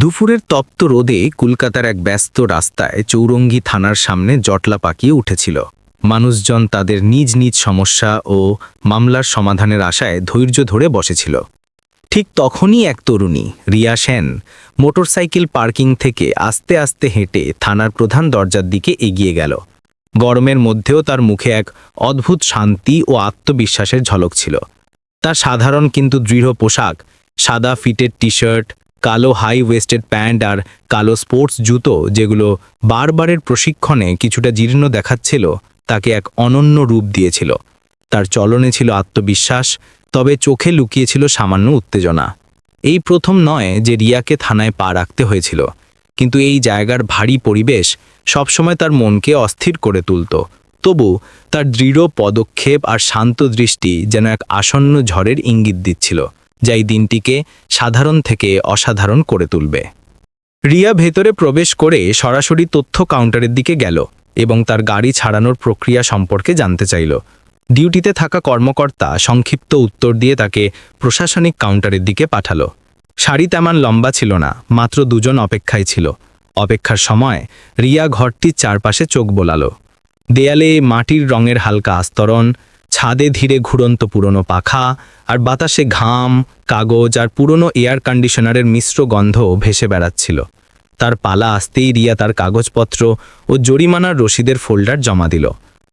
দুপুরের তপ্ত রোদে কলকাতার এক ব্যস্ত রাস্তায় চৌরঙ্গি থানার সামনে জটলা পাকিয়ে উঠেছিল। মানুষজন তাদের নিজ নিজ সমস্যা ও মামলার সমাধানের আশায় ধৈর্য ধরে বসেছিল। ঠিক তখনই এক তরুণী, রিয়া সেন, মোটরসাইকেল পার্কিং থেকে আস্তে আস্তে হেঁটে থানার প্রধান দরজার দিকে এগিয়ে গেল। গরমের মধ্যেও তার মুখে এক অদ্ভুত শান্তি ও আত্মবিশ্বাসের ঝলক ছিল। তার সাধারণ কিন্তু দৃঢ় পোশাক, সাদা ফিটের টি শার্ট কালো হাই ওয়েস্টেড প্যান্ট আর কালো স্পোর্টস জুতো যেগুলো বারবারের প্রশিক্ষণে কিছুটা জীর্ণ দেখাচ্ছিল, তাকে এক অনন্য রূপ দিয়েছিল। তার চলনে ছিল আত্মবিশ্বাস, তবে চোখে লুকিয়েছিল সামান্য উত্তেজনা। এই প্রথম নয় যে রিয়াকে থানায় পা রাখতে হয়েছিল, কিন্তু এই জায়গার ভারী পরিবেশ সবসময় তার মনকে অস্থির করে তুলত। তবু তার দৃঢ় পদক্ষেপ আর শান্ত দৃষ্টি যেন এক আসন্ন ঝড়ের ইঙ্গিত দিচ্ছিল। যা এই দিনটিকে সাধারণ থেকে অসাধারণ করে তুলবে। রিয়া ভেতরে প্রবেশ করে সরাসরি তথ্য কাউন্টারের দিকে গেল এবং তার গাড়ি ছাড়ানোর প্রক্রিয়া সম্পর্কে জানতে চাইল। ডিউটিতে থাকা কর্মকর্তা সংক্ষিপ্ত উত্তর দিয়ে তাকে প্রশাসনিক কাউন্টারের দিকে পাঠালো। শাড়ি তেমন লম্বা ছিল না, মাত্র দুজন অপেক্ষায় ছিল। অপেক্ষার সময় রিয়া ঘরটির চারপাশে চোখ বোলালো। দেয়ালে মাটির রঙের হালকা আস্তরণ ছাদে ধীরে ঘুরন্ত পুরনো পাখা আর বাতাসে ঘাম, কাগজ আর পুরনো এয়ার কন্ডিশনারের মিশ্র গন্ধ ভেসে বেড়াচ্ছিল। তার পালা আসতেই রিয়া তার কাগজপত্র ও জরিমানার রসিদের ফোল্ডার জমা দিল।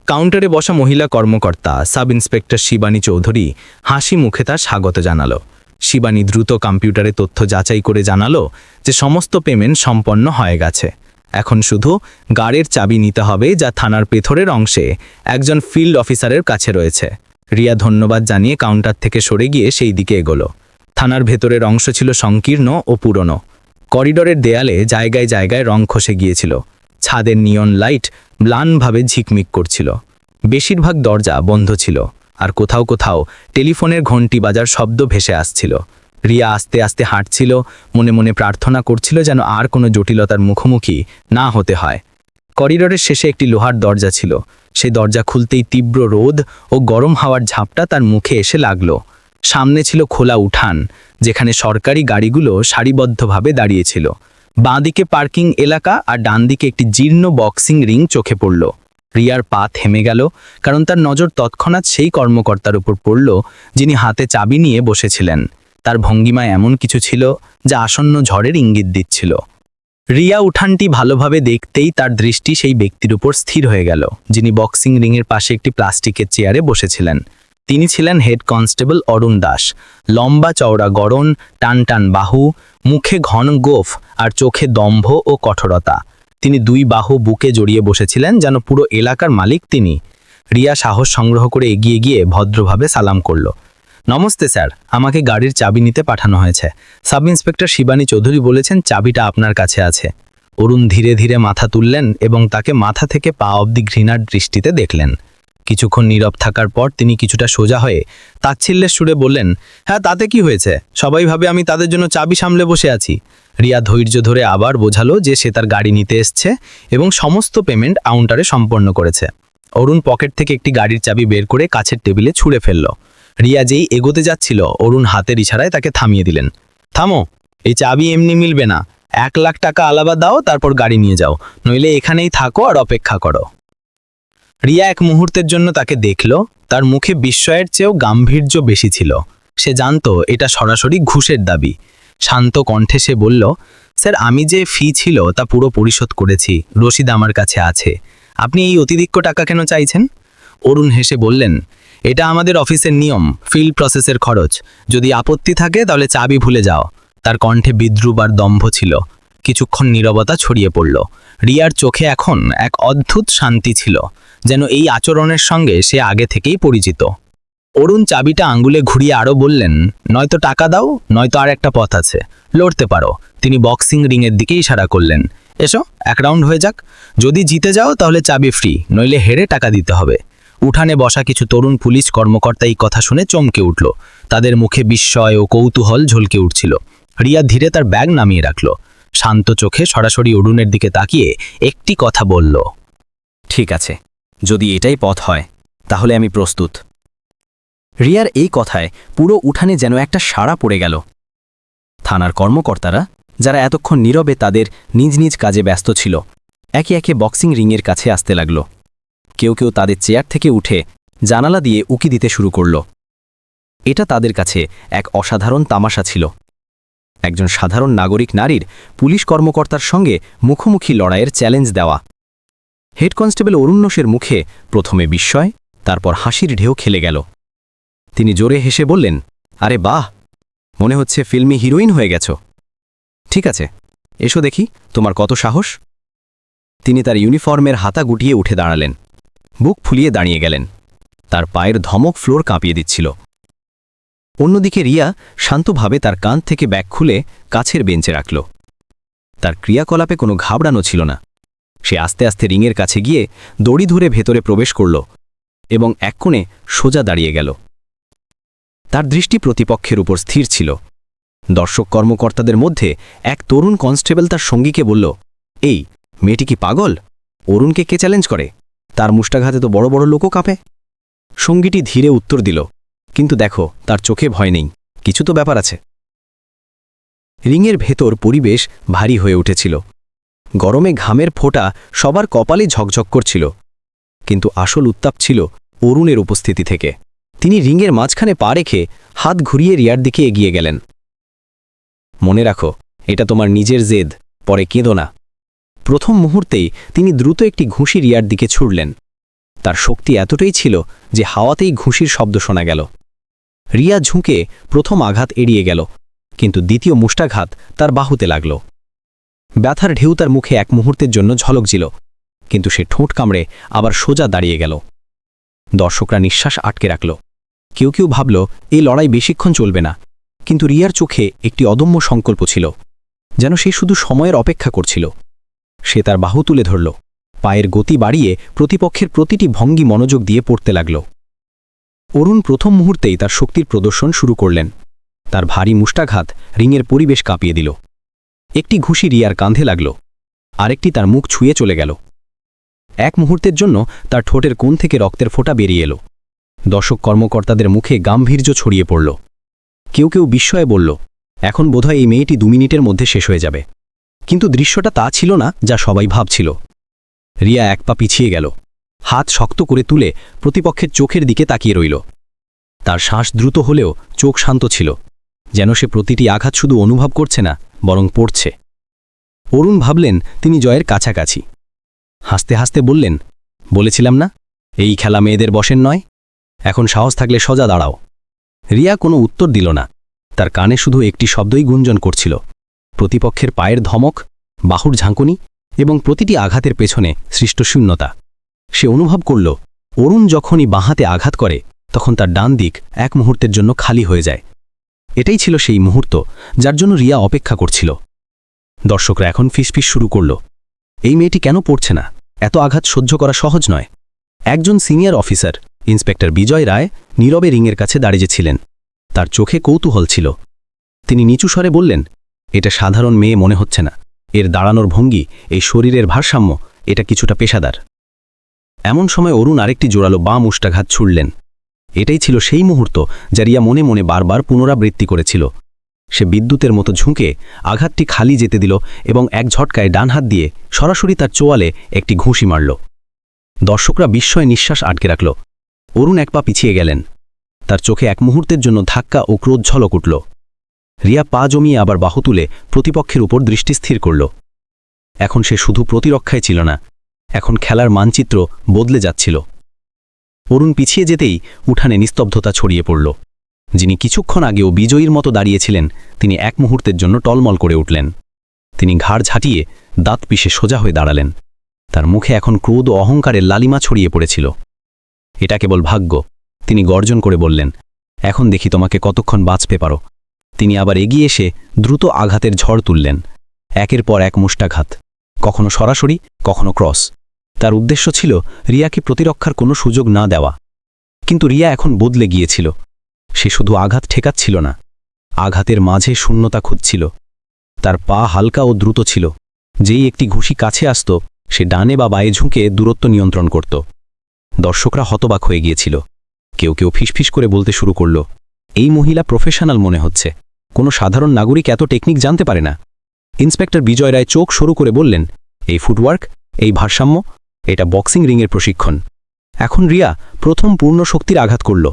কাউন্টারে বসা মহিলা কর্মকর্তা সাব ইন্সপেক্টর শিবানী চৌধুরী হাসি মুখে তার স্বাগত জানালো। শিবানী দ্রুত কম্পিউটারে তথ্য যাচাই করে জানালো যে সমস্ত পেমেন্ট সম্পন্ন হয়ে গেছে। এখন শুধু গাড়ির চাবি নিতে হবে যা থানার পেথরের অংশে একজন ফিল্ড অফিসারের কাছে রয়েছে। রিয়া ধন্যবাদ জানিয়ে কাউন্টার থেকে সরে গিয়ে সেই দিকে এগোলো। থানার ভেতরের অংশ ছিল সংকীর্ণ ও পুরনো। করিডোরের দেয়ালে জায়গায় জায়গায় রং খসে গিয়েছিল। ছাদের নিয়ন লাইট ম্লানভাবে ঝিকমিক করছিল। বেশিরভাগ দরজা বন্ধ ছিল আর কোথাও কোথাও টেলিফোনের ঘণ্টি বাজার শব্দ ভেসে আসছিল। রিয়া আস্তে আস্তে হাঁটছিল, মনে মনে প্রার্থনা করছিল যেন আর কোনো জটিলতার মুখোমুখি না হতে হয়। করিডোরের শেষে একটি লোহার দরজা ছিল। সেই দরজা খুলতেই তীব্র রোদ ও গরম হাওয়ার ঝাপটা তার মুখে এসে লাগল। সামনে ছিল খোলা উঠান, যেখানে সরকারি গাড়িগুলো সারিবদ্ধভাবে দাঁড়িয়েছিল। বাঁদিকে পার্কিং এলাকা আর ডান দিকে একটি জীর্ণ বক্সিং রিং চোখে পড়ল। রিয়ার পা থেমে গেল, কারণ তার নজর তৎক্ষণাৎ সেই কর্মকর্তার উপর পড়ল, যিনি হাতে চাবি নিয়ে বসেছিলেন। তার ভঙ্গিমায় এমন কিছু ছিল যা আসন্ন ঝড়ের ইঙ্গিত দিচ্ছিল। রিয়া উঠানটি ভালোভাবে দেখতেই তার দৃষ্টি সেই ব্যক্তির উপর স্থির হয়ে গেল, যিনি বক্সিং রিংয়ের পাশে একটি প্লাস্টিকের চেয়ারে বসেছিলেন। তিনি ছিলেন হেড কনস্টেবল অরুণ দাস। লম্বা চওড়া গড়ন, টান টান বাহু, মুখে ঘন গোফ আর চোখে দম্ভ ও কঠোরতা। তিনি দুই বাহু বুকে জড়িয়ে বসেছিলেন যেন পুরো এলাকার মালিক তিনি। রিয়া সাহস সংগ্রহ করে এগিয়ে গিয়ে ভদ্রভাবে সালাম করল। নমস্তে স্যার, আমাকে গাড়ির চাবি নিতে পাঠানো হয়েছে। সাব ইন্সপেক্টর শিবানী চৌধুরী বলেছেন চাবিটা আপনার কাছে আছে। অরুণ ধীরে ধীরে মাথা তুললেন এবং তাকে মাথা থেকে পা অবধি ঘৃণার দৃষ্টিতে দেখলেন। কিছুক্ষণ নীরব থাকার পর তিনি কিছুটা সোজা হয়ে তাচ্ছিল্যের সুরে বললেন হ্যাঁ তাতে কি হয়েছে? সবাই ভাবে আমি তাদের জন্য চাবি সামলে বসে আছি। রিয়া ধৈর্য ধরে আবার বোঝালো যে সে তার গাড়ি নিতে এসছে এবং সমস্ত পেমেন্ট কাউন্টারে সম্পন্ন করেছে। অরুণ পকেট থেকে একটি গাড়ির চাবি বের করে কাছের টেবিলে ছুঁড়ে ফেলল। রিয়া যেই এগোতে যাচ্ছিল, অরুণ হাতের ইশারায় তাকে থামিয়ে দিলেন। থামো, এই চাবি এমনি মিলবে না। এক লাখ টাকা আলাদা দাও, তারপর গাড়ি নিয়ে যাও। নইলে এখানেই থাকো আর অপেক্ষা করো। রিয়া এক মুহূর্তের জন্য তাকে দেখল, তার মুখে বিস্ময়ের চেয়েও গাম্ভীর্য বেশি ছিল। সে জানত, এটা সরাসরি ঘুষের দাবি। শান্ত কণ্ঠে সে বলল, স্যার, আমি যে ফি ছিল, তা পুরো পরিশোধ করেছি। রসিদ আমার কাছে আছে। আপনি এই অতিরিক্ত টাকা কেন চাইছেন? অরুণ হেসে বললেন এটা আমাদের অফিসের নিয়ম ফিল্ড প্রসেসের খরচ। যদি আপত্তি থাকে, তাহলে চাবি ভুলে যাও। তার কণ্ঠে বিদ্রুপ আর দম্ভ ছিল। কিছুক্ষণ নীরবতা ছড়িয়ে পড়ল। রিয়ার চোখে এখন এক অদ্ভুত শান্তি ছিল, যেন এই আচরণের সঙ্গে সে আগে থেকেই পরিচিত। অরুণ চাবিটা আঙ্গুলে ঘুরিয়ে আরও বললেন, নয়তো টাকা দাও, নয়তো আর একটা পথ আছে। লড়তে পারো। তিনি বক্সিং রিংয়ের দিকে ইশারা করলেন, এসো, এক রাউন্ড হয়ে যাক। যদি জিতে যাও, তাহলে চাবি ফ্রি নইলে হেরে টাকা দিতে হবে। উঠানে বসা কিছু তরুণ পুলিশ কর্মকর্তা এই কথা শুনে চমকে উঠল। তাদের মুখে বিস্ময় ও কৌতূহল ঝলকে উঠছিল। রিয়া ধীরে তার ব্যাগ নামিয়ে রাখল। শান্ত চোখে সরাসরি অরুণের দিকে তাকিয়ে একটি কথা বলল, ঠিক আছে, যদি এটাই পথ হয়, তাহলে আমি প্রস্তুত। রিয়ার এই কথায় পুরো উঠানে যেন একটা সাড়া পড়ে গেল। থানার কর্মকর্তারা, যারা এতক্ষণ নীরবে তাদের নিজ নিজ কাজে ব্যস্ত ছিল, একে একে বক্সিং রিংয়ের কাছে আসতে লাগল। কেউ কেউ তাদের চেয়ার থেকে উঠে জানালা দিয়ে উকি দিতে শুরু করল। এটা তাদের কাছে এক অসাধারণ তামাশা ছিল। একজন সাধারণ নাগরিক নারীর পুলিশ কর্মকর্তার সঙ্গে মুখোমুখি লড়াইয়ের চ্যালেঞ্জ দেওয়া। হেড কনস্টেবল অরুণ্যসের মুখে প্রথমে বিস্ময়, তারপর হাসির ঢেউ খেলে গেল। তিনি জোরে হেসে বললেন, আরে বাহ! মনে হচ্ছে ফিল্মি হিরোইন হয়ে গেছ। ঠিক আছে, এসো দেখি তোমার কত সাহস? তিনি তার ইউনিফর্মের হাতা গুটিয়ে উঠে দাঁড়ালেন। বুক ফুলিয়ে দাঁড়িয়ে গেলেন। তার পায়ের ধমক ফ্লোর কাঁপিয়ে দিচ্ছিল। অন্যদিকে রিয়া শান্তভাবে তার কান থেকে ব্যাগ খুলে কাছের বেঞ্চে রাখল। তার ক্রিয়াকলাপে কোনো ঘাবড়ানো ছিল না। সে আস্তে আস্তে রিংয়ের কাছে গিয়ে দড়ি ধরে ভেতরে প্রবেশ করল এবং এক কোণে সোজা দাঁড়িয়ে গেল। তার দৃষ্টি প্রতিপক্ষের উপর স্থির ছিল। দর্শক কর্মকর্তাদের মধ্যে এক তরুণ কনস্টেবল তার সঙ্গীকে বলল, এই, মেয়েটি কি পাগল? অরুণকে কে চ্যালেঞ্জ করে? তার মুষ্টাঘাতে তো বড় বড় লোকও কাঁপে। সঙ্গীটি ধীরে উত্তর দিল, কিন্তু দেখো, তার চোখে ভয় নেই, কিছু তো ব্যাপার আছে। রিংয়ের ভেতর পরিবেশ ভারী হয়ে উঠেছিল। গরমে ঘামের ফোঁটা সবার কপালে ঝকঝক করছিল, কিন্তু আসল উত্তাপ ছিল অরুণের উপস্থিতি থেকে। তিনি রিংয়ের মাঝখানে পা রেখে হাত ঘুরিয়ে রিয়ার দিকে এগিয়ে গেলেন। মনে রাখো, এটা তোমার নিজের জেদ, পরে কেঁদো না। প্রথম মুহূর্তেই তিনি দ্রুত একটি ঘুষি রিয়ার দিকে ছুড়লেন। তার শক্তি এতটাই ছিল যে হাওয়াতেই ঘুষির শব্দ শোনা গেল। রিয়া ঝুঁকে প্রথম আঘাত এড়িয়ে গেল, কিন্তু দ্বিতীয় মুষ্টাঘাত তার বাহুতে লাগল। ব্যথার ঢেউ তার মুখে এক মুহূর্তের জন্য ঝলক ঝলকছিল কিন্তু সে ঠোঁট কামড়ে আবার সোজা দাঁড়িয়ে গেল। দর্শকরা নিঃশ্বাস আটকে রাখল। কেউ কেউ ভাবল এই লড়াই বেশিক্ষণ চলবে না। কিন্তু রিয়ার চোখে একটি অদম্য সংকল্প ছিল, যেন সে শুধু সময়ের অপেক্ষা করছিল। সে তার বাহু তুলে ধরল। পায়ের গতি বাড়িয়ে প্রতিপক্ষের প্রতিটি ভঙ্গি মনোযোগ দিয়ে পড়তে লাগল। অরুণ প্রথম মুহূর্তেই তার শক্তির প্রদর্শন শুরু করলেন। তার ভারী মুষ্টাঘাত রিংয়ের পরিবেশ কাঁপিয়ে দিল। একটি ঘুষি রিয়ার কাঁধে লাগল। আরেকটি তার মুখ ছুঁয়ে চলে গেল। এক মুহূর্তের জন্য তার ঠোঁটের কোণ থেকে রক্তের ফোঁটা বেরিয়ে এলো। দর্শক কর্মকর্তাদের মুখে গাম্ভীর্য ছড়িয়ে পড়ল। কেউ কেউ বিস্ময়ে বলল, এখন বোধহয় এই মেয়েটি দু মিনিটের মধ্যে শেষ হয়ে যাবে। কিন্তু দৃশ্যটা তা ছিল না যা সবাই ভাবছিল। রিয়া এক পা পিছিয়ে গেল। হাত শক্ত করে তুলে প্রতিপক্ষের চোখের দিকে তাকিয়ে রইল। তার শ্বাস দ্রুত হলেও চোখ শান্ত ছিল। যেন সে প্রতিটি আঘাত শুধু অনুভব করছে না, বরং পড়ছে। অরুণ ভাবলেন তিনি জয়ের কাছাকাছি। হাসতে হাসতে বললেন, বলেছিলাম না, এই খেলা মেয়েদের বসেন নয়। এখন সাহস থাকলে সজা দাঁড়াও। রিয়া কোনো উত্তর দিল না। তার কানে শুধু একটি শব্দই গুঞ্জন করছিল। প্রতিপক্ষের পায়ের ধমক, বাহুর ঝাঁকুনি এবং প্রতিটি আঘাতের পেছনে সৃষ্ট শূন্যতা। সে অনুভব করল, অরুণ যখনই বাঁহাতে আঘাত করে, তখন তার ডান দিক এক মুহূর্তের জন্য খালি হয়ে যায়। এটাই ছিল সেই মুহূর্ত যার জন্য রিয়া অপেক্ষা করছিল। দর্শকরা এখন ফিসফিস শুরু করল, এই মেয়েটি কেন পড়ছে না? এত আঘাত সহ্য করা সহজ নয়। একজন senior officer, inspector Bijay Roy, নীরবে রিংয়ের কাছে দাঁড়িয়েছিলেন তার চোখে কৌতূহল ছিল। তিনি নিচু স্বরে বললেন এটা সাধারণ মেয়ে মনে হচ্ছে না। এর দাঁড়ানোর ভঙ্গি, এই শরীরের ভারসাম্য, এটা কিছুটা পেশাদার। এমন সময় অরুণ আরেকটি জোরালো বাম উষ্টাঘাত ছুড়লেন। এটাই ছিল সেই মুহূর্ত যা রিয়া মনে মনে বারবার পুনরাবৃত্তি করেছিল। সে বিদ্যুতের মতো ঝুঁকে আঘাতটি খালি যেতে দিল এবং এক ঝটকায় ডান হাত দিয়ে সরাসরি তার চোয়ালে একটি ঘুষি মারল। দর্শকরা বিস্ময় নিঃশ্বাস আটকে রাখল। অরুণ এক পা পিছিয়ে গেলেন। তার চোখে এক মুহূর্তের জন্য ধাক্কা ও ক্রোধ ঝলক উঠল। রিয়া পা জমিয়ে আবার বাহু তুলে প্রতিপক্ষের উপর দৃষ্টি স্থির করল। এখন সে শুধু প্রতিরক্ষায় ছিল না, এখন খেলার মানচিত্র বদলে যাচ্ছিল। অরুণ পিছিয়ে যেতেই উঠানে নিস্তব্ধতা ছড়িয়ে পড়ল। যিনি কিছুক্ষণ আগেও বিজয়ীর মতো দাঁড়িয়েছিলেন, তিনি এক মুহূর্তের জন্য টলমল করে উঠলেন। তিনি ঘাড় ঝাঁটিয়ে দাঁত পিষে সোজা হয়ে দাঁড়ালেন। তার মুখে এখন ক্রোধ ও অহংকারের লালিমা ছড়িয়ে পড়েছিল। এটা কেবল ভাগ্য, তিনি গর্জন করে বললেন, এখন দেখি তোমাকে কতক্ষণ বাঁচতে পারো। তিনি আবার এগিয়ে এসে দ্রুত আঘাতের ঝড় তুললেন। একের পর এক মুষ্টাঘাত, কখনো সরাসরি, কখনো ক্রস। তার উদ্দেশ্য ছিল রিয়াকে প্রতিরক্ষার কোনো সুযোগ না দেওয়া। কিন্তু রিয়া এখন বদলে গিয়েছিল। সে শুধু আঘাত ঠেকাচ্ছিল না, আঘাতের মাঝে শূন্যতা খুঁজছিল। তার পা হালকা ও দ্রুত ছিল। যেই একটি ঘুষি কাছে আসত, সে ডানে বা বায়ে ঝুঁকে দূরত্ব নিয়ন্ত্রণ করত। দর্শকরা হতবাক হয়ে গিয়েছিল। কেউ কেউ ফিসফিস করে বলতে শুরু করল, এই মহিলা প্রফেশনাল মনে হচ্ছে। কোনো সাধারণ নাগরিক এত টেকনিক জানতে পারে না। ইন্সপেক্টর বিজয় রায় চোখ শুরু করে বললেন, এই ফুটওয়ার্ক, এই ভারসাম্য, এটা বক্সিং রিংয়ের প্রশিক্ষণ। এখন রিয়া প্রথম পূর্ণ শক্তির আঘাত করল।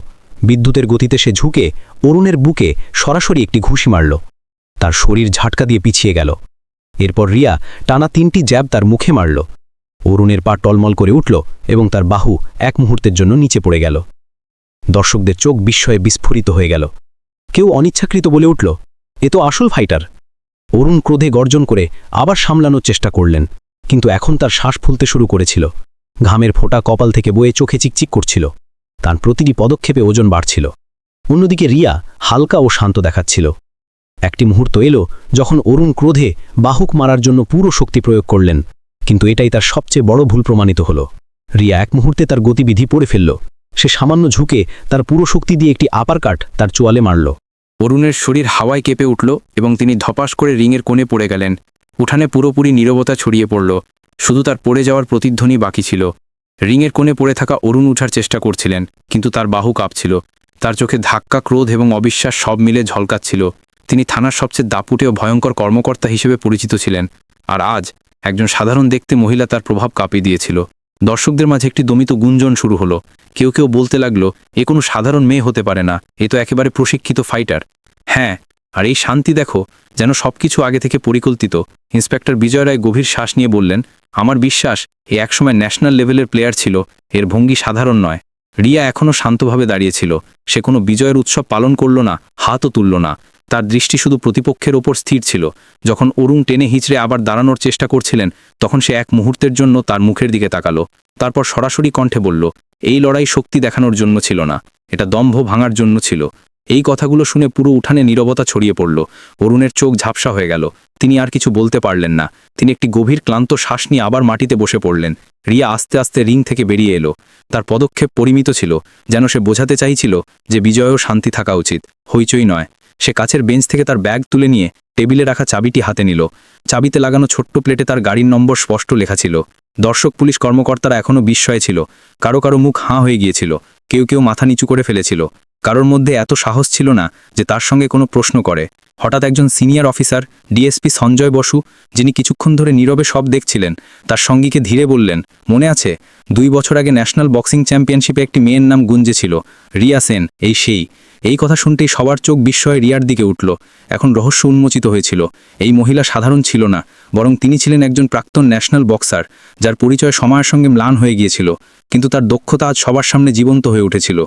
বিদ্যুতের গতিতে সে ঝুঁকে অরুণের বুকে সরাসরি একটি ঘুষি মারল। তার শরীর ঝাটকা দিয়ে পিছিয়ে গেল। এরপর রিয়া টানা তিনটি জ্যাব তার মুখে মারল। অরুণের পা টলমল করে উঠল এবং তার বাহু এক মুহূর্তের জন্য নিচে পড়ে গেল। দর্শকদের চোখ বিস্ময়ে বিস্ফোরিত হয়ে গেল। কেউ অনিচ্ছাকৃত বলে উঠল, এ তো আসল ফাইটার। অরুণ ক্রোধে গর্জন করে আবার সামলানোর চেষ্টা করলেন, কিন্তু এখন তার শ্বাস ফুলতে শুরু করেছিল। ঘামের ফোঁটা কপাল থেকে বয়ে চোখে চিকচিক করছিল। তার প্রতিটি পদক্ষেপে ওজন বাড়ছিল। অন্যদিকে রিয়া হালকা ও শান্ত দেখাচ্ছিল। একটি মুহূর্ত এলো যখন অরুণ ক্রোধে বাহুক মারার জন্য পুরো শক্তি প্রয়োগ করলেন, কিন্তু এটাই তার সবচেয়ে বড় ভুল প্রমাণিত হল। রিয়া এক মুহূর্তে তার গতিবিধি পড়ে ফেলল। সে সামান্য ঝুঁকে তার পুরো শক্তি দিয়ে একটি আপার কাট তার চোয়ালে মারল। অরুণের শরীর হাওয়ায় কেঁপে উঠল এবং তিনি ধপাস করে রিংয়ের কোণে পড়ে গেলেন। উঠানে পুরোপুরি নীরবতা ছড়িয়ে পড়ল। শুধু তার পড়ে যাওয়ার প্রতিধ্বনি বাকি ছিল। রিংয়ের কোণে পড়ে থাকা অরুণ উঠার চেষ্টা করছিলেন, কিন্তু তার বাহু কাঁপছিল। তার চোখে ধাক্কা, ক্রোধ এবং অবিশ্বাস সব মিলে ঝলকাচ্ছিল। তিনি থানার সবচেয়ে দাপুটে ও ভয়ঙ্কর কর্মকর্তা হিসেবে পরিচিত ছিলেন। আর আজ একজন সাধারণ দেখতে মহিলা তার প্রভাব কাঁপিয়ে দিয়েছিল। দর্শকদের মাঝে একটি দমিত গুঞ্জন শুরু হলো। কেউ কেউ বলতে লাগল, এ কোনো সাধারণ মেয়ে হতে পারে না, এ তো একেবারে প্রশিক্ষিত ফাইটার হ্যাঁ আর এই শান্তি দেখো, যেন সবকিছু আগে থেকে পরিকল্পিত। ইন্সপেক্টর বিজয় রায় গভীর শ্বাস নিয়ে বললেন, আমার বিশ্বাস, এ একসময় ন্যাশনাল লেভেলের প্লেয়ার ছিল, এর ভঙ্গি সাধারণ নয়। রিয়া এখনও শান্তভাবে দাঁড়িয়েছিল সে কোনো বিজয়ের উৎসব পালন করল না, হাতও তুলল না। তার দৃষ্টি শুধু প্রতিপক্ষের ওপর স্থির ছিল। যখন অরুণ টেনে হিঁচড়ে আবার দাঁড়ানোর চেষ্টা করছিলেন, তখন সে এক মুহূর্তের জন্য তার মুখের দিকে তাকালো। তারপর সরাসরি কণ্ঠে বলল, এই লড়াই শক্তি দেখানোর জন্য ছিল না, এটা দম্ভ ভাঙার জন্য ছিল। এই কথাগুলো শুনে পুরো উঠানে নীরবতা ছড়িয়ে পড়ল। অরুণের চোখ ঝাপসা হয়ে গেল। তিনি আর কিছু বলতে পারলেন না। তিনি একটি গভীর ক্লান্ত শ্বাস নিয়ে আবার মাটিতে বসে পড়লেন। রিয়া আস্তে আস্তে রিং থেকে বেরিয়ে এলো। তার পদক্ষেপ পরিমিত ছিল, যেন সে বোঝাতে চাইছিল যে বিজয়ও শান্তি থাকা উচিত, হইচই নয়। সে কাছের বেঞ্চ থেকে তার ব্যাগ তুলে নিয়ে টেবিলে রাখা চাবিটি হাতে নিল। চাবিতে লাগানো ছোট্ট প্লেটে তার গাড়ির নম্বর স্পষ্ট লেখা ছিল। দর্শক, পুলিশ কর্মকর্তারা এখনও বিস্ময়ে ছিল। কারও কারও মুখ হাঁ হয়ে গিয়েছিল। কেউ কেউ মাথা নিচু করে ফেলেছিল। কারোর মধ্যে এত সাহস ছিল না যে তার সঙ্গে কোনো প্রশ্ন করে। হঠাৎ একজন senior officer, DSP Sanjay Basu, যিনি কিছুক্ষণ ধরে নীরবে সব দেখছিলেন, তার সঙ্গীকে ধীরে বললেন মনে আছে? দুই বছর আগে ন্যাশনাল বক্সিং চ্যাম্পিয়নশিপে একটি মেয়ের নাম গুঞ্জেছিল রিয়া সেন, এই সেই। এই কথা শুনতেই সবার চোখ বিস্ময়ে রিয়ার দিকে উঠল। এখন রহস্য উন্মোচিত হয়েছিল। এই মহিলা সাধারণ ছিল না, বরং তিনি ছিলেন একজন প্রাক্তন ন্যাশনাল বক্সার, যার পরিচয় সময়ের সঙ্গে ম্লান হয়ে গিয়েছিল। কিন্তু তার দক্ষতা আজ সবার সামনে জীবন্ত হয়ে উঠেছিল।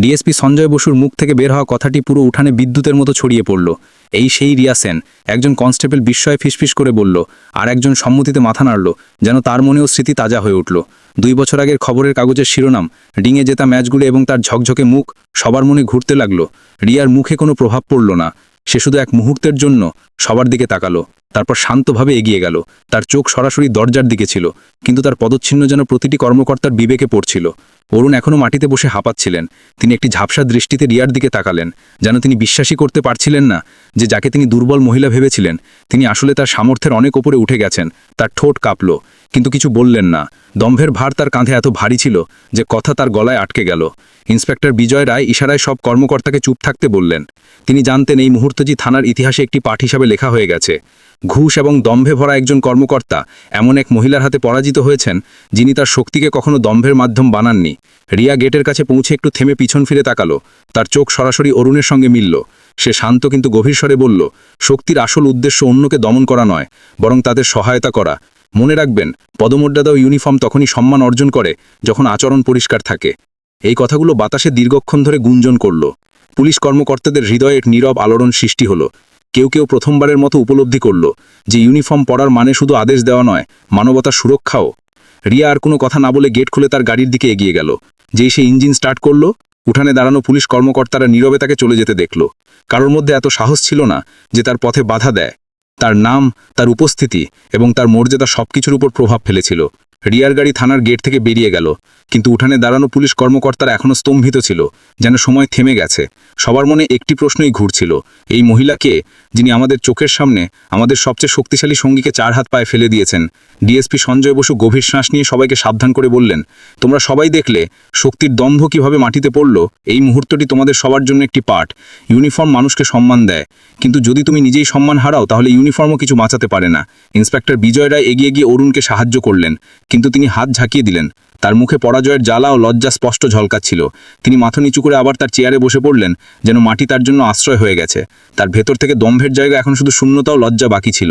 ডিএসপি সঞ্জয় বসুর মুখ থেকে বের হওয়া কথাটি পুরো উঠানে বিদ্যুতের মতো ছড়িয়ে পড়ল। এই সেই রিয়া সেন একজন কনস্টেবল বিস্ময়ে ফিসফিস করে বলল, আর একজন সম্মতিতে মাথা নাড়ল, যেন তার মনেও স্মৃতি তাজা হয়ে উঠল। দুই বছর আগের খবরের কাগজের শিরোনাম ডিঙে জেতা ম্যাচগুলো এবং তার ঝকঝকে মুখ, সবার মনে ঘুরতে লাগল। রিয়ার মুখে কোনো প্রভাব পড়ল না। সে শুধু এক মুহূর্তের জন্য সবার দিকে তাকালো। তারপর শান্তভাবে এগিয়ে গেল। তার চোখ সরাসরি দরজার দিকে ছিল, কিন্তু তার পদচ্ছিন্ন যেন প্রতিটি কর্মকর্তার বিবেকে পড়ছিল। অরুণ এখনও মাটিতে বসে হাঁপাচ্ছিলেন। তিনি একটি ঝাপসা দৃষ্টিতে রিয়ার দিকে তাকালেন, যেন তিনি বিশ্বাসই করতে পারছিলেন না যে যাকে তিনি দুর্বল মহিলা ভেবেছিলেন, তিনি আসলে তার সামর্থ্যের অনেক ওপরে উঠে গেছেন, তার ঠোঁট কাঁপল, কিন্তু কিছু বললেন না। দম্ভের ভার তার কাঁধে এত ভারী ছিল যে কথা তার গলায় আটকে গেল। ইন্সপেক্টর বিজয় রায় ইশারায় সব কর্মকর্তাকে চুপ থাকতে বললেন, তিনি জানতেন এই মুহূর্তটি থানার ইতিহাসে একটি পাঠ হিসাবে লেখা হয়ে গেছে। ঘুষ এবং দম্ভে ভরা একজন কর্মকর্তা এমন এক মহিলার হাতে পরাজিত হয়েছেন যিনি তার শক্তিকে কখনো দম্ভের মাধ্যম বানাননি। রিয়া গেটের কাছে পৌঁছে একটু থেমে পিছন ফিরে তাকালো। তার চোখ সরাসরি অরুণের সঙ্গে মিলল। সে শান্ত কিন্তু গভীর স্বরে বলল, শক্তির আসল উদ্দেশ্য অন্যকে দমন করা নয়, বরং তাদের সহায়তা করা। মনে রাখবেন, পদমর্যাদা ও ইউনিফর্ম তখনই সম্মান অর্জন করে যখন আচরণ পরিষ্কার থাকে। এই কথাগুলো বাতাসে দীর্ঘক্ষণ ধরে গুঞ্জন করল। পুলিশ কর্মকর্তাদের হৃদয়ে এক নীরব আলোড়ন সৃষ্টি হলো। কেউ কেউ প্রথমবারের মতো উপলব্ধি করল যে ইউনিফর্ম পরার মানে শুধু আদেশ দেওয়া নয় মানবতার সুরক্ষাও। রিয়া আর কোনো কথা না বলে গেট খুলে তার গাড়ির দিকে এগিয়ে গেল। যেই সে ইঞ্জিন স্টার্ট করল, উঠানে দাঁড়ানো পুলিশ কর্মকর্তারা নীরবে তাকে চলে যেতে দেখল। কারোর মধ্যে এত সাহস ছিল না যে তার পথে বাধা দেয়। তার নাম, তার উপস্থিতি এবং তার মর্যাদা সবকিছুর উপর প্রভাব ফেলেছিল। রিয়ার গাড়ি থানার গেট থেকে বেরিয়ে গেল। কিন্তু উঠানে দাঁড়ানো পুলিশ কর্মকর্তারা এখনও স্তম্ভিত ছিল, যেন সময় থেমে গেছে। সবার মনে একটি প্রশ্নই ঘুরছিল, এই মহিলাকে যিনি আমাদের চোখের সামনে আমাদের সবচেয়ে শক্তিশালী সঙ্গীকে চার হাত পায়ে ফেলে দিয়েছেন। ডিএসপি সঞ্জয় বসু গভীর শ্বাস নিয়ে সবাইকে সাবধান করে বললেন, তোমরা সবাই দেখলে শক্তির দম্ভ কীভাবে মাটিতে পড়ল? এই মুহূর্তটি তোমাদের সবার জন্য একটি পাঠ। ইউনিফর্ম মানুষকে সম্মান দেয়। কিন্তু যদি তুমি নিজেই সম্মান হারাও, তাহলে ইউনিফর্মও কিছু বাঁচাতে পারে না। ইন্সপেক্টর বিজয় রায় এগিয়ে গিয়ে অরুণকে সাহায্য করলেন, কিন্তু তিনি হাত ঝাঁকিয়ে দিলেন। তার মুখে পরাজয়ের জ্বালা ও লজ্জা স্পষ্ট ঝলকাচ্ছিল। তিনি মাথা নিচু করে আবার তার চেয়ারে বসে পড়লেন, যেন মাটি তার জন্য আশ্রয় হয়ে গেছে। তার ভেতর থেকে দম্ভের জায়গা এখন শুধু শূন্যতা ও লজ্জা বাকি ছিল।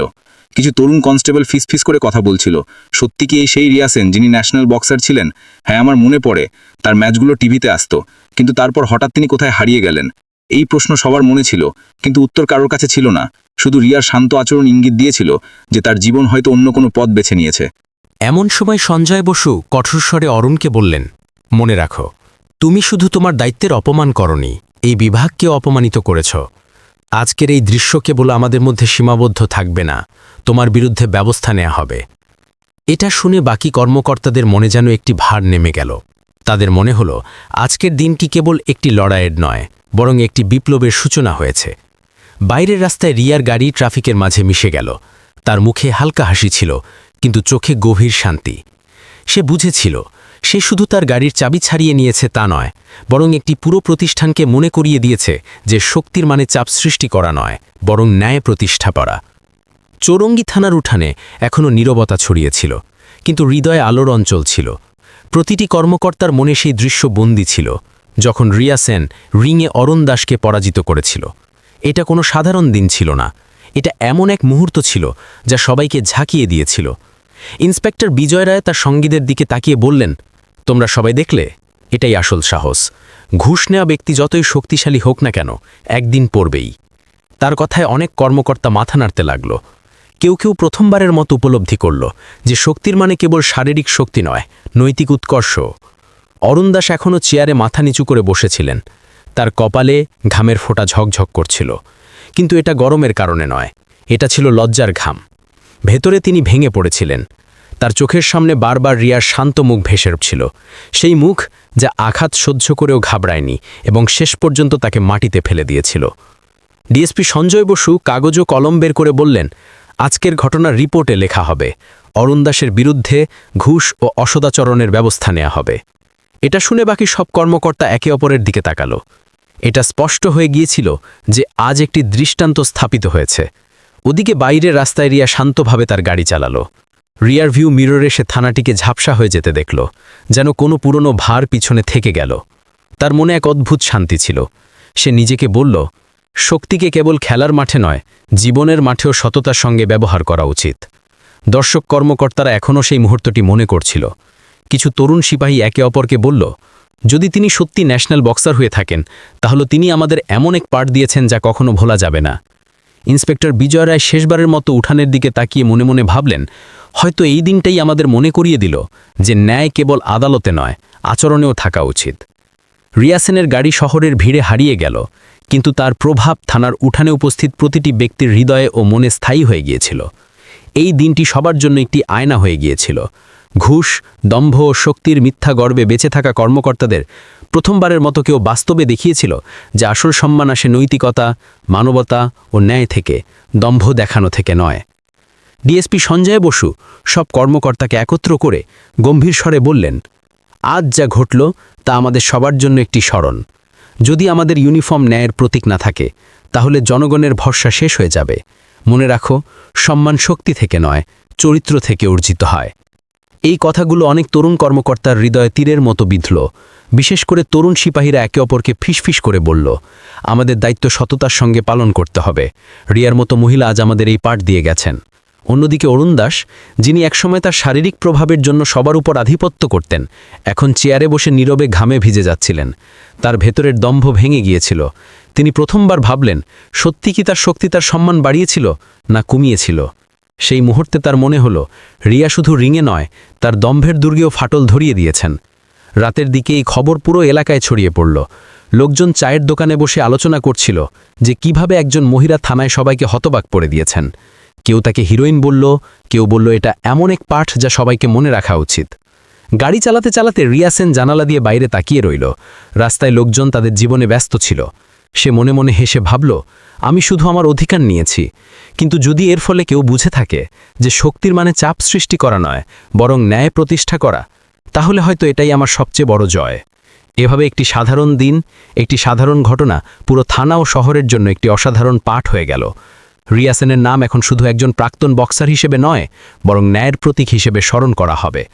কিছু তরুণ কনস্টেবল ফিস ফিস করে কথা বলছিল। সত্যি কি এই সেই রিয়াসেন, যিনি ন্যাশনাল বক্সার ছিলেন? হ্যাঁ আমার মনে পড়ে, তার ম্যাচগুলো টিভিতে আসতো। কিন্তু তারপর হঠাৎ তিনি কোথায় হারিয়ে গেলেন? এই প্রশ্ন সবার মনে ছিল, কিন্তু উত্তর কারোর কাছে ছিল না। শুধু রিয়ার শান্ত আচরণ ইঙ্গিত দিয়েছিল যে তার জীবন হয়তো অন্য কোনো পথ বেছে নিয়েছে। এমন সময় সঞ্জয় বসু কঠোর স্বরে অরুণকে বললেন, মনে রাখো, তুমি শুধু তোমার দায়িত্বের অপমান করনি, এই বিভাগকে অপমানিত করেছ। আজকের এই দৃশ্য কেবল আমাদের মধ্যে সীমাবদ্ধ থাকবে না, তোমার বিরুদ্ধে ব্যবস্থা নেওয়া হবে। এটা শুনে বাকি কর্মকর্তাদের মনে যেন একটি ভার নেমে গেল। তাদের মনে হল, আজকের দিনটি কেবল একটি লড়াইয়ের নয়, বরং একটি বিপ্লবের সূচনা হয়েছে। বাইরের রাস্তায় রিয়ার গাড়ি ট্রাফিকের মাঝে মিশে গেল। তার মুখে হালকা হাসি ছিল, কিন্তু চোখে গভীর শান্তি। সে বুঝেছিল সে শুধু তার গাড়ির চাবি ছাড়িয়ে নিয়েছে তা নয়, বরং একটি পুরো প্রতিষ্ঠানকে মনে করিয়ে দিয়েছে যে শক্তির মানে চাপ সৃষ্টি করা নয়, বরং ন্যায় প্রতিষ্ঠা করা। চৌরঙ্গি থানার উঠানে এখনও নীরবতা ছড়িয়েছিল, কিন্তু হৃদয়ে আলোর অঞ্চল ছিল। প্রতিটি কর্মকর্তার মনে সেই দৃশ্য বন্দী ছিল, যখন রিয়া সেন রিংয়ে অরুণ দাসকে পরাজিত করেছিল। এটা কোনো সাধারণ দিন ছিল না, এটা এমন এক মুহূর্ত ছিল যা সবাইকে ঝাঁকিয়ে দিয়েছিল। ইন্সপেক্টর বিজয় রায় তার সঙ্গীদের দিকে তাকিয়ে বললেন তোমরা সবাই দেখলে? এটাই আসল সাহস। ঘুষ নেওয়া ব্যক্তি যতই শক্তিশালী হোক না কেন, একদিন পড়বেই। তার কথায় অনেক কর্মকর্তা মাথা নাড়তে লাগল। কেউ কেউ প্রথমবারের মতো উপলব্ধি করল যে শক্তির মানে কেবল শারীরিক শক্তি নয়, নৈতিক উৎকর্ষ। অরুণ দাস এখনও চেয়ারে মাথা নিচু করে বসেছিলেন। তার কপালে ঘামের ফোঁটা ঝকঝক করছিল। কিন্তু এটা গরমের কারণে নয়, এটা ছিল লজ্জার ঘাম। ভেতরে তিনি ভেঙে পড়েছিলেন। তার চোখের সামনে বারবার রিয়ার শান্ত মুখ ভেসে ছিল সেই মুখ যা আঘাত সহ্য করেও ঘাবড়ায়নি এবং শেষ পর্যন্ত তাকে মাটিতে ফেলে দিয়েছিল। ডিএসপি সঞ্জয় বসু কাগজ ও কলম বের করে বললেন, আজকের ঘটনার রিপোর্টে লেখা হবে, অরুণ দাসের বিরুদ্ধে ঘুষ ও অসদাচরণের ব্যবস্থা নেওয়া হবে। এটা শুনে বাকি সব কর্মকর্তা একে অপরের দিকে তাকালো। এটা স্পষ্ট হয়ে গিয়েছিল যে আজ একটি দৃষ্টান্ত স্থাপিত হয়েছে। ওদিকে বাইরের রাস্তায় রিয়া শান্তভাবে তার গাড়ি চালালো। রিয়ার ভিউ মিররে সে থানাটিকে ঝাপসা হয়ে যেতে দেখল, যেন কোনো পুরনো ভার পিছনে থেকে গেল। তার মনে এক অদ্ভুত শান্তি ছিল। সে নিজেকে বলল, শক্তিকে কেবল খেলার মাঠে নয়, জীবনের মাঠেও সততার সঙ্গে ব্যবহার করা উচিত। দর্শক কর্মকর্তারা এখনও সেই মুহূর্তটি মনে করছিল। কিছু তরুণ সিপাহী একে অপরকে বলল, যদি তিনি সত্যি ন্যাশনাল বক্সার হয়ে থাকেন, তাহলে তিনি আমাদের এমন এক পার্ট দিয়েছেন যা কখনো ভোলা যাবে না। ইন্সপেক্টর বিজয় রায় শেষবারের মতো উঠানের দিকে তাকিয়ে মনে মনে ভাবলেন, হয়তো এই দিনটাই আমাদের মনে করিয়ে দিল যে ন্যায় কেবল আদালতে নয়, আচরণেও থাকা উচিত। রিয়াসেনের গাড়ি শহরের ভিড়ে হারিয়ে গেল, কিন্তু তার প্রভাব থানার উঠানে উপস্থিত প্রতিটি ব্যক্তির হৃদয়ে ও মনে স্থায়ী হয়ে গিয়েছিল। এই দিনটি সবার জন্য একটি আয়না হয়ে গিয়েছিল। ঘুষ, দম্ভ ও শক্তির মিথ্যা গর্বে বেঁচে থাকা কর্মকর্তাদের প্রথমবারের মতো কেউ বাস্তবে দেখিয়েছিল যে আসল সম্মান আসে নৈতিকতা, মানবতা ও ন্যায় থেকে, দম্ভ দেখানো থেকে নয়। ডিএসপি সঞ্জয় বসু সব কর্মকর্তাকে একত্র করে গম্ভীর স্বরে বললেন, আজ যা ঘটল তা আমাদের সবার জন্য একটি স্মরণ। যদি আমাদের ইউনিফর্ম ন্যায়ের প্রতীক না থাকে, তাহলে জনগণের ভরসা শেষ হয়ে যাবে। মনে রাখো, সম্মান শক্তি থেকে নয়, চরিত্র থেকে অর্জিত হয়। এই কথাগুলো অনেক তরুণ কর্মকর্তার হৃদয়ে তীরের মতো বিঁধল। বিশেষ করে তরুণ সিপাহীরা একে অপরকে ফিসফিস করে বলল, আমাদের দায়িত্ব সততার সঙ্গে পালন করতে হবে। রিয়ার মতো মহিলা আজ আমাদের এই পাঠ দিয়ে গেছেন। অন্যদিকে অরুণ দাস, যিনি একসময় তার শারীরিক প্রভাবের জন্য সবার উপর আধিপত্য করতেন, এখন চেয়ারে বসে নীরবে ঘামে ভিজে যাচ্ছিলেন। তার ভেতরের দম্ভ ভেঙে গিয়েছিল। তিনি প্রথমবার ভাবলেন, সত্যি কি তার শক্তি তার সম্মান বাড়িয়েছিল না কমিয়েছিল? সেই মুহূর্তে তার মনে হলো, রিয়া শুধু রিঙে নয়, তার দম্ভের দুর্গেও ফাটল ধরিয়ে দিয়েছেন। রাতের দিকে এই খবর পুরো এলাকায় ছড়িয়ে পড়ল। লোকজন চায়ের দোকানে বসে আলোচনা করছিল যে কীভাবে একজন মহিলা থানায় সবাইকে হতবাক পড়ে দিয়েছেন। কেউ তাকে হিরোইন বলল, কেউ বলল, এটা এমন এক পাঠ যা সবাইকে মনে রাখা উচিত। গাড়ি চালাতে চালাতে রিয়াসেন জানালা দিয়ে বাইরে তাকিয়ে রইল। রাস্তায় লোকজন তাদের জীবনে ব্যস্ত ছিল। সে মনে মনে হেসে ভাবল, আমি শুধু আমার অধিকার নিয়েছি। কিন্তু যদি এর ফলে কেউ বুঝে থাকে যে শক্তির মানে চাপ সৃষ্টি করা নয়, বরং ন্যায় প্রতিষ্ঠা করা, তাহলে হয়তো এটাই আমার সবচেয়ে বড় জয়। এভাবে একটি সাধারণ দিন, একটি সাধারণ ঘটনা পুরো থানা ও শহরের জন্য একটি অসাধারণ পাঠ হয়ে গেল। রিয়াসেনের নাম এখন শুধু একজন প্রাক্তন বক্সার হিসেবে নয়, বরং ন্যায়ের প্রতীক হিসেবে স্মরণ করা হবে।